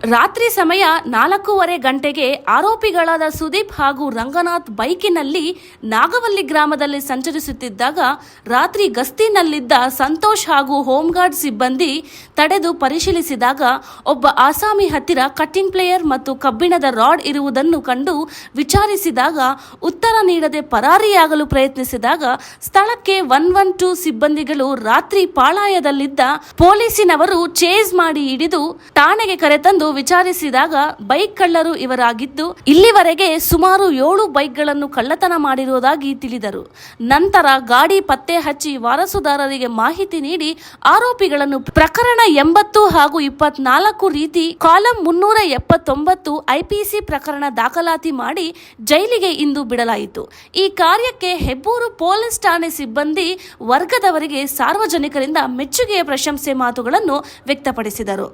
ರಾತ್ರಿ ಸಮಯ ನಾಲ್ಕೂವರೆ ಗಂಟೆಗೆ ಆರೋಪಿಗಳಾದ ಸುದೀಪ್ ಹಾಗೂ ರಂಗನಾಥ್ ಬೈಕಿನಲ್ಲಿ ನಾಗವಲ್ಲಿ ಗ್ರಾಮದಲ್ಲಿ ಸಂಚರಿಸುತ್ತಿದ್ದಾಗ ರಾತ್ರಿ ಗಸ್ತಿನಲ್ಲಿದ್ದ ಸಂತೋಷ್ ಹಾಗೂ ಹೋಮ್ಗಾರ್ಡ್ ಸಿಬ್ಬಂದಿ ತಡೆದು ಪರಿಶೀಲಿಸಿದಾಗ ಒಬ್ಬ ಆಸಾಮಿ ಹತ್ತಿರ ಕಟ್ಟಿಂಗ್ ಪ್ಲೇಯರ್ ಮತ್ತು ಕಬ್ಬಿಣದ ರಾಡ್ ಇರುವುದನ್ನು ಕಂಡು ವಿಚಾರಿಸಿದಾಗ ಉತ್ತರ ನೀಡದೆ ಪರಾರಿಯಾಗಲು ಪ್ರಯತ್ನಿಸಿದಾಗ ಸ್ಥಳಕ್ಕೆ ಒನ್ ಒನ್ ಟೂ ಸಿಬ್ಬಂದಿಗಳು ರಾತ್ರಿ ಪಾಳಾಯದಲ್ಲಿದ್ದ ಪೊಲೀಸಿನವರು ಚೇಸ್ ಮಾಡಿ ಹಿಡಿದು ಠಾಣೆಗೆ ಕರೆತಂದು ವಿಚಾರಿಸಿದಾಗ ಬೈಕ್ ಕಳ್ಳರು ಇವರಾಗಿದ್ದು, ಇಲ್ಲಿವರೆಗೆ ಸುಮಾರು ಏಳು ಬೈಕ್ಗಳನ್ನು ಕಳ್ಳತನ ಮಾಡಿರುವುದಾಗಿ ತಿಳಿದರು. ನಂತರ ಗಾಡಿ ಪತ್ತೆ ಹಚ್ಚಿ ವಾರಸುದಾರರಿಗೆ ಮಾಹಿತಿ ನೀಡಿ ಆರೋಪಿಗಳನ್ನು ಪ್ರಕರಣ ಎಂಬತ್ತು ಹಾಗೂ ಇಪ್ಪತ್ನಾಲ್ಕು ರೀತಿ ಕಾಲಂ ಮುನ್ನೂರ ಎಪ್ಪತ್ತೊಂಬತ್ತು ಐಪಿಸಿ ಪ್ರಕರಣ ದಾಖಲಾತಿ ಮಾಡಿ ಜೈಲಿಗೆ ಇಂದು ಬಿಡಲಾಯಿತು. ಈ ಕಾರ್ಯಕ್ಕೆ ಹೆಬ್ಬೂರು ಪೊಲೀಸ್ ಠಾಣೆ ಸಿಬ್ಬಂದಿ ವರ್ಗದವರಿಗೆ ಸಾರ್ವಜನಿಕರಿಂದ ಮೆಚ್ಚುಗೆಯ ಪ್ರಶಂಸೆ ಮಾತುಗಳನ್ನು ವ್ಯಕ್ತಪಡಿಸಿದರು.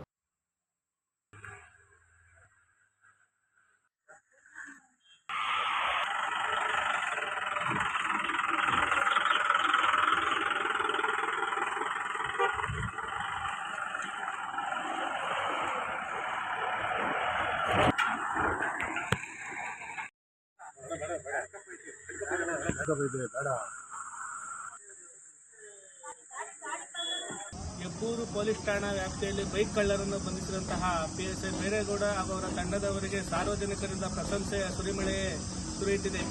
ಹೆಬ್ಬೂರು ಪೊಲೀಸ್ ಠಾಣಾ ವ್ಯಾಪ್ತಿಯಲ್ಲಿ ಬೈಕ್ ಕಳ್ಳರನ್ನು ಬಂಧಿಸಿದಂತಹ ಪಿ ಎಸ್ ಐ ಬೇರೇಗೌಡ ಅವರ ತಂಡದವರಿಗೆ ಸಾರ್ವಜನಿಕರಿಂದ ಪ್ರಶಂಸೆಯ ಸುರಿಮಳೆ ಸುರಿಯುತ್ತಿದೆ.